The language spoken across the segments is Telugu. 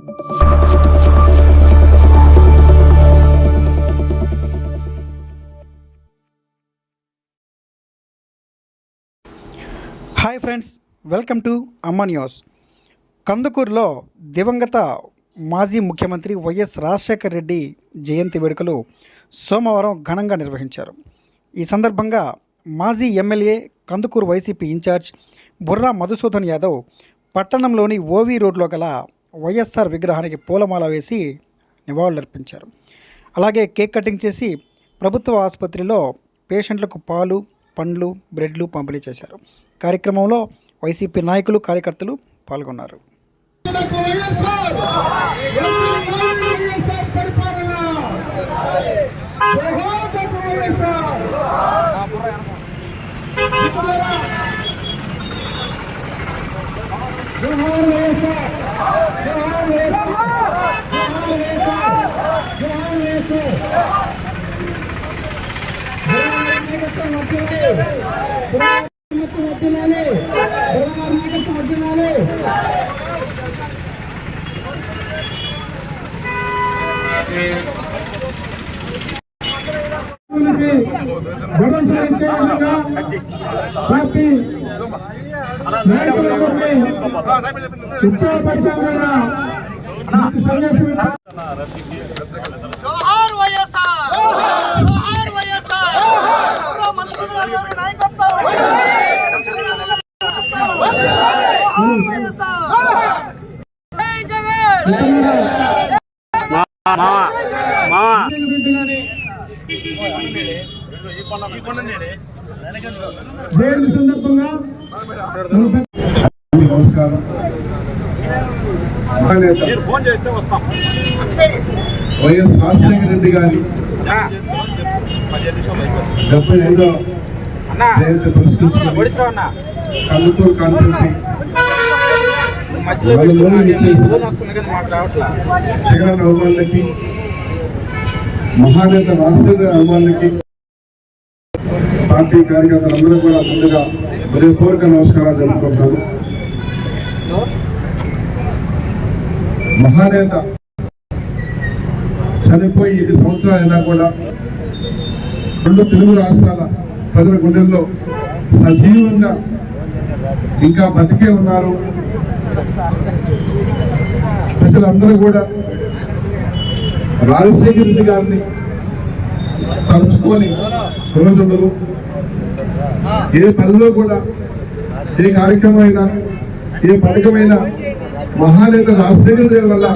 Hi friends welcome to Amma news. కందుకూరులో దివంగత మాజీ ముఖ్యమంత్రి వైఎస్ రాజశేఖర్ రెడ్డి జయంతి వేడుకలు సోమవారం ఘనంగా నిర్వహించారు. ఈ సందర్భంగా మాజీ MLA Kandukur YCP incharge Burra Madhusudan Yadav పట్టణంలోని ఓవీ రోడ్లో గల వైఎస్ఆర్ విగ్రహానికి పూలమాల వేసి నివాళులర్పించారు. అలాగే కేక్ కటింగ్ చేసి ప్రభుత్వ ఆసుపత్రిలో పేషెంట్లకు పాలు పండ్లు బ్రెడ్లు పంపిణీ చేశారు. కార్యక్రమంలో వైసీపీ నాయకులు కార్యకర్తలు పాల్గొన్నారు. మనకు వైఎస్ఆర్ ఎంతకాలం వైఎస్ఆర్ పరిపాలన జోహార్ వైఎస్ఆర్ మిత్రులారా, జోహార్ వైఎస్ఆర్ జోహార్ వైఎస్ఆర్ జోహార్ వైఎస్ఆర్ జోహార్ వైఎస్ఆర్ జోహార్ నాయకత్వం నాయకత్వం నాయకత్వం భరోసా ఇచ్చే విధంగా పార్టీ నాయకులందరినీ ఉత్సాహపరిచే విధంగా మంచి సందేశం ఇచ్చారు జోహార్ వైఎస్ఆర్ జోహార్ వైఎస్ఆర్ జోహార్ మధుసూదన్ గారి నాయకత్వం జోహార్ వైఎస్ఆర్ జై జగన్ సందర్భంగా నమస్కారం. వైఎస్ రాజశేఖర రెడ్డి గారి డెబ్బై ఐదో జయంతి పురస్కరించుకొని కందుకూరు ఇచ్చేసి జగన్ అవమానులకి మహానేత రాజశేఖర అభిమానులకి పార్టీ కార్యకర్తలందరూ కూడా ముందుగా హృదయపూర్వక నమస్కారాలు జరుపుకుంటాను మహానేత చనిపోయి ఇది సంవత్సరాలైనా కూడా రెండు తెలుగు రాష్ట్రాల ప్రజల గుండెల్లో సజీవంగా ఇంకా బతికే ఉన్నారు. ప్రజలందరూ కూడా రాజశేఖర రెడ్డి గారిని తలుచుకొని రోజులు ఏ పనిలో కూడా ఏ కార్యక్రమమైనా ఏ పథకమైనా మహానేత రాజశేఖర రెడ్డి వల్ల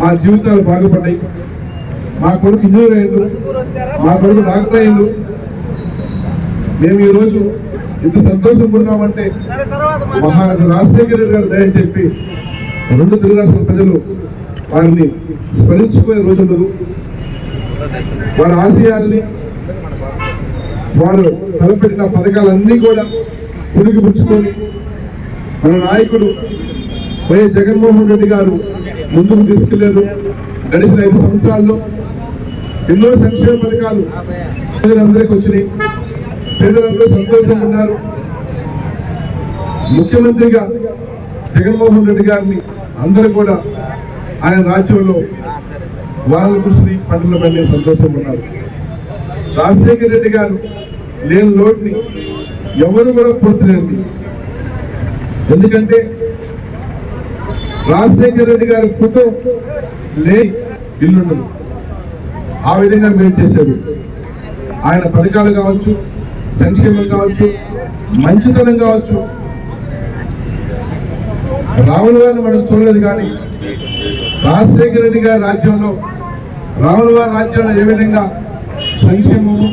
మా జీవితాలు బాగుపడ్డాయి. మా కొడుకు ఇంజూర్ అయ్యిండు మా కొడుకు డాక్టర్ అయ్యిండు. మేము ఈరోజు ఇంత సంతోషపడున్నామంటే మహానేత రాజశేఖర రెడ్డి గారు దయని చెప్పి రెండు తెలుగు రాష్ట్ర ప్రజలు వారిని స్మరించుకునే రోజులు. వారి ఆశయాల్ని వారు తలపెట్టిన పథకాలన్నీ కూడా పురుగు మన నాయకుడు వైఎస్ జగన్మోహన్ రెడ్డి గారు ముందుకు తీసుకెళ్ళారు. గడిచిన ఐదు సంవత్సరాల్లో ఎన్నో సంక్షేమ పథకాలు ప్రజలందరికీ వచ్చినాయి. పేదలందరూ సంతోషంగా ఉన్నారు. ముఖ్యమంత్రిగా జగన్మోహన్ రెడ్డి గారిని అందరూ కూడా ఆయన రాజ్యంలో వాళ్ళ కృషి పంటల పైన ఉన్నారు. రాజశేఖర రెడ్డి గారు లేని లోటుని ఎవరు కూడా పూర్తిలేండి ఎందుకంటే రాజశేఖర రెడ్డి గారి ఫోటో లే ఇల్లుండదు. ఆ విధంగా మేము చేశారు. ఆయన పథకాలు కావచ్చు సంక్షేమం కావచ్చు మంచితనం కావచ్చు రాములు గారిని మనం చూడలేదు కానీ రాజశేఖర రెడ్డి గారి రాజ్యంలో రాహుల్ గారి రాజ్యంలో ఏ విధంగా సంక్షేమము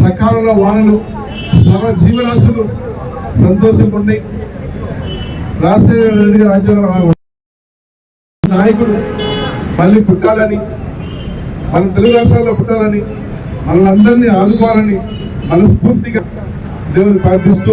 సకాలంలో వానలు సర్వజీవరాశులు జీవరాశులు రాజశేఖర రెడ్డి గారి రాజ్యంలో నాయకుడు మళ్ళీ పుట్టాలని మన తెలుగు రాష్ట్రాల్లో పుట్టాలని మనల్ని ఆదుకోవాలని మనస్ఫూర్తిగా దేవుని ప్రార్థిస్తూ